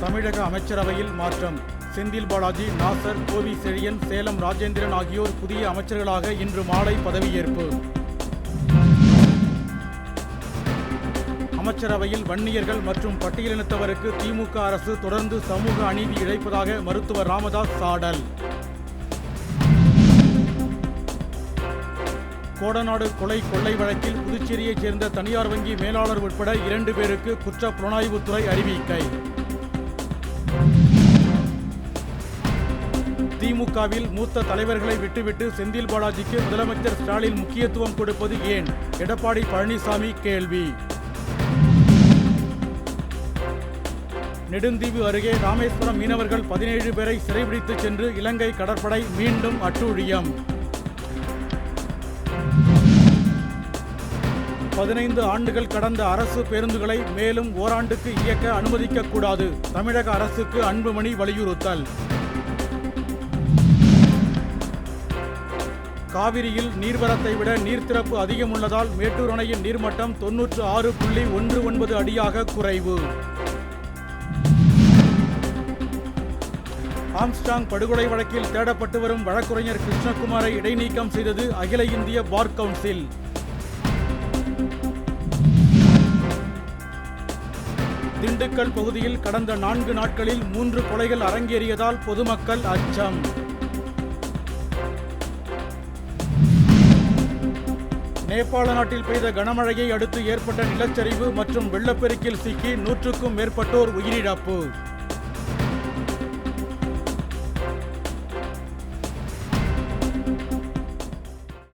தமிழக அமைச்சரவையில் மாற்றம். செந்தில் பாலாஜி நாசர் கோவி செழியன் சேலம் ராஜேந்திரன் ஆகியோர் புதிய அமைச்சர்களாக இன்று மாலை பதவியேற்பு. அமைச்சரவையில் வன்னியர்கள் மற்றும் பட்டியலினத்தவருக்கு திமுக அரசு தொடர்ந்து சமூக அநீதி இழைப்பதாக மருத்துவர் ராமதாஸ் சாடல். கோடநாடு கொலை கொள்ளை வழக்கில் புதுச்சேரியைச் சேர்ந்த தனியார் வங்கி மேலாளர் உட்பட இரண்டு பேருக்கு குற்ற புலனாய்வுத்துறை அறிவிக்கை. திமுகவில் மூத்த தலைவர்களை விட்டுவிட்டு செந்தில் பாலாஜிக்கு முதலமைச்சர் ஸ்டாலின் முக்கியத்துவம் கொடுப்பது ஏன்? எடப்பாடி பழனிசாமி கேள்வி. நெடுந்தீவு அருகே ராமேஸ்வரம் மீனவர்கள் பதினேழு பேரை சிறைபிடித்துச் சென்று இலங்கை கடற்படை மீண்டும் அட்டூழியம். பதினைந்து ஆண்டுகள் கடந்த அரசு பேருந்துகளை மேலும் ஓராண்டுக்கு இயக்க அனுமதிக்கக்கூடாது. தமிழக அரசுக்கு அன்புமணி வலியுறுத்தல். காவிரியில் நீர்வரத்தை விட நீர்த்திறப்பு அதிகம் உள்ளதால் மேட்டூர் அணையின் நீர்மட்டம் தொன்னூற்று ஆறு புள்ளி ஒன்று ஒன்பது அடியாக குறைவு. ஆம்ஸ்டாங் படுகொலை வழக்கில் தேடப்பட்டு வரும் வழக்குரைஞர் கிருஷ்ணகுமாரை இடைநீக்கம் செய்தது அகில இந்திய பார் கவுன்சில். திண்டுக்கல் பகுதியில் கடந்த நான்கு நாட்களில் மூன்று கொலைகள் அரங்கேறியதால் பொதுமக்கள் அச்சம். நேபாள நாட்டில் பெய்த கனமழையை அடுத்து ஏற்பட்ட நிலச்சரிவு மற்றும் வெள்ளப்பெருக்கில் சிக்கி நூற்றுக்கும் மேற்பட்டோர் உயிரிழப்பு.